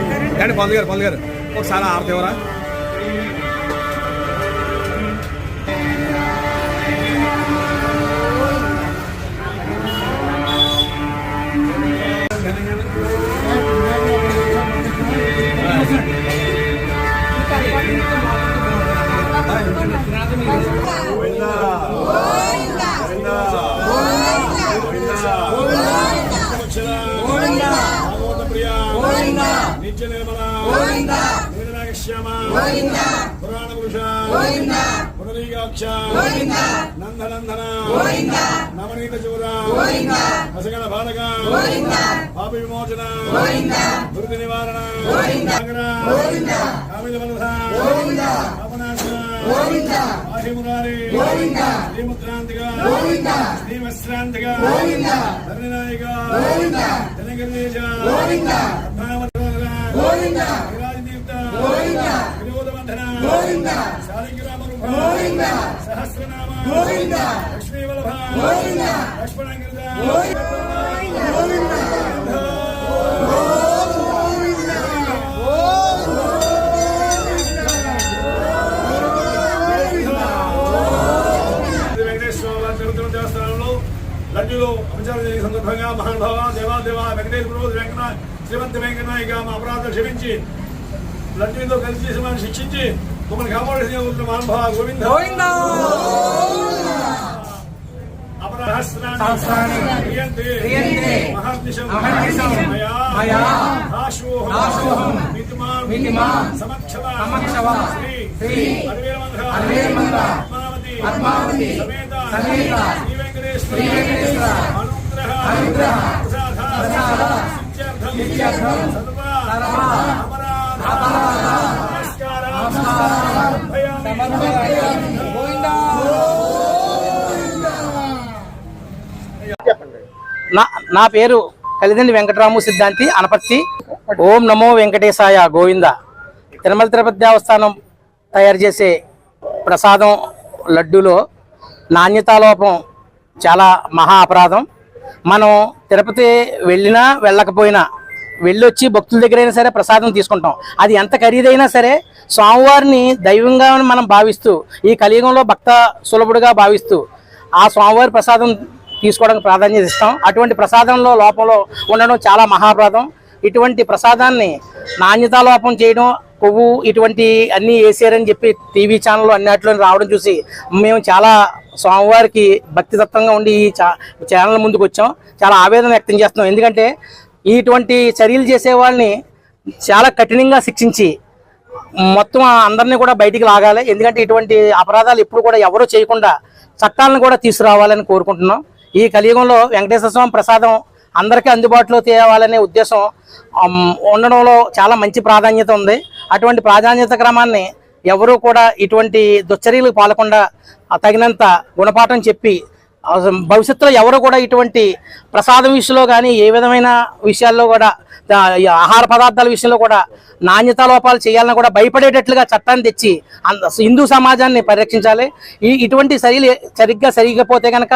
ఏమండి పందులు గారు పందులు గారు ఒకసారి ఆడతేవరా ఎవరా నిత్య నిర్మల. నీలనాగశ్యామ పురాణ పురుష పునరీగాక్ష నందనందన. నవనీత చూర అసగల బాలక. పాప విమోచన. దుర్గ నివారణ. కామిల వరద. పాపనాశ ఆహిమురారి శ్రీముద్రాంతిగా శ్రీవస్త్రాంతిగా ధరణినాయక జనగణేశ సహస్రనామ లక్ష్మీ వల్లభ లక్ష్మణ వెంకటేశ్వర వారి తిరుపతి దేవస్థానంలో లడ్డూలు జరిగిన సందర్భంగా మహానుభావ దేవాదేవ వెంకటేశ్వర వెంకట శ్రీమంత వెంకటనాయక మా అపరాధం క్షమించి లడ్డూతో కలిసి చేసి మనం శిక్షించి మమ్మల్ని కాపాడేసిన మహానుభావ గోవింద. సమేత. అనుగ్రహ అనుగ్రహ ప్రసాద ప్రసాద సిద్ధ్యర్థం సిద్ధ్యర్థం సర్వ సర్వ అపరాధ అపరాధ నమస్కార నమస్కార సమర్పయామి. నా నా పేరు కలిదండి వెంకటరాము సిద్ధాంతి అనపర్తి. ఓం నమో వెంకటేశాయ గోవింద. తిరుమల తిరుపతి దేవస్థానం తయారు చేసే ప్రసాదం లడ్డూలో నాణ్యతాలోపం చాలా మహా అపరాధం. మనం తిరుపతి వెళ్ళినా వెళ్ళకపోయినా వెళ్ళొచ్చి భక్తుల దగ్గరైనా సరే ప్రసాదం తీసుకుంటాం. అది ఎంత ఖరీదైనా సరే స్వామివారిని దైవంగా మనం భావిస్తూ ఈ కలియుగంలో భక్త సులభుడుగా భావిస్తూ ఆ స్వామివారి ప్రసాదం తీసుకోవడానికి ప్రాధాన్యత ఇస్తాం. అటువంటి ప్రసాదంలో లోపంలో ఉండడం చాలా మహాప్రాదం. ఇటువంటి ప్రసాదాన్ని నాణ్యతా లోపం చేయడం కొవ్వు ఇటువంటి అన్నీ వేసారని చెప్పి టీవీ ఛానల్ అన్నిట్లో రావడం చూసి మేము చాలా స్వామివారికి భక్తితత్వంగా ఉండి ఈ ఛానల్ ముందుకు వచ్చాం చాలా ఆవేదన వ్యక్తం చేస్తున్నాం. ఎందుకంటే ఇటువంటి చర్యలు చేసే వాళ్ళని చాలా కఠినంగా శిక్షించి మొత్తం అందరినీ కూడా బయటికి లాగాలి. ఎందుకంటే ఇటువంటి అపరాధాలు ఎప్పుడు కూడా ఎవరూ చేయకుండా చట్టాలను కూడా తీసుకురావాలని కోరుకుంటున్నాం. ఈ కలియుగంలో వెంకటేశ్వర స్వామి ప్రసాదం అందరికీ అందుబాటులో తేవాలనే ఉద్దేశం ఉండడంలో చాలా మంచి ప్రాధాన్యత ఉంది. అటువంటి ప్రాధాన్యత క్రమాన్ని ఎవరూ కూడా ఇటువంటి దుశ్చర్యలు పాలకుండా తగినంత గుణపాఠం చెప్పి భవిష్యత్తులో ఎవరు కూడా ఇటువంటి ప్రసాదం విషయంలో కానీ ఏ విధమైన విషయాల్లో కూడా ఆహార పదార్థాల విషయంలో కూడా నాణ్యతా లోపాలు చేయాలని కూడా భయపడేటట్లుగా చట్టాన్ని తెచ్చి అంద- హిందూ సమాజాన్ని పరిరక్షించాలి. ఈ ఇటువంటి చర్యలు సరిగ్గా సరిగిపోతే కనుక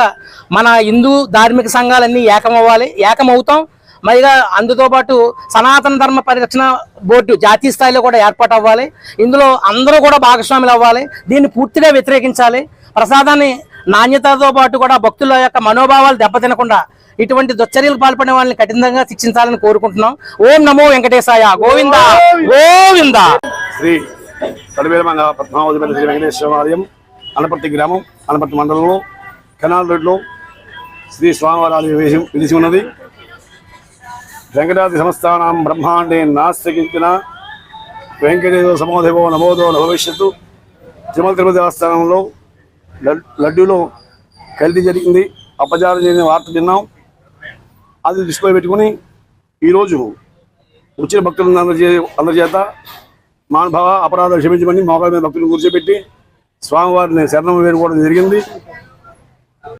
మన హిందూ ధార్మిక సంఘాలన్నీ ఏకమవ్వాలి ఏకమవుతాం. మరిగా అందుతో పాటు సనాతన ధర్మ పరిరక్షణ బోర్డు జాతీయ స్థాయిలో కూడా ఏర్పాటు అవ్వాలి ఇందులో అందరూ కూడా భాగస్వాములు అవ్వాలి దీన్ని పూర్తిగా వ్యతిరేకించాలి. ప్రసాదాన్ని నాణ్యతతో పాటు కూడా భక్తుల యొక్క మనోభావాలు దెబ్బతినకుండా ఇటువంటి దుశ్చర్యలకు పాల్పడే వాళ్ళని కఠినంగా శిక్షించాలని కోరుకుంటున్నాం. ఓం నమో వెంకటేశాయ. గోవింద. గోవింద. శ్రీ పద్మావతి శ్రీ వెంకటేశ్వర ఆలయం అనపర్తి గ్రామం అనపర్తి మండలంలో కెనాల్ రోడ్లో శ్రీ స్వామివారి ఆలయం విలిసి ఉన్నది. వెంకటాద్రి సంస్థానం బ్రహ్మాండే నాస్తికించిన వెంకటేశ్వర సమోదేవో నమోదో భవిష్యత్తు. తిరుమల తిరుపతి దేవస్థానంలో లడ్డూలో కల్తీ జరిగింది అపచారం జరిగిన వార్త విన్నాం. అది దృష్టిలో పెట్టుకుని ఈరోజు వచ్చిన భక్తులను అందరి అందరి చేత మహానుభావ అపరాధాలు క్షమించమని మోకాల మీద భక్తులను కూర్చోబెట్టి స్వామివారిని శరణం వేడుకోవడం జరిగింది.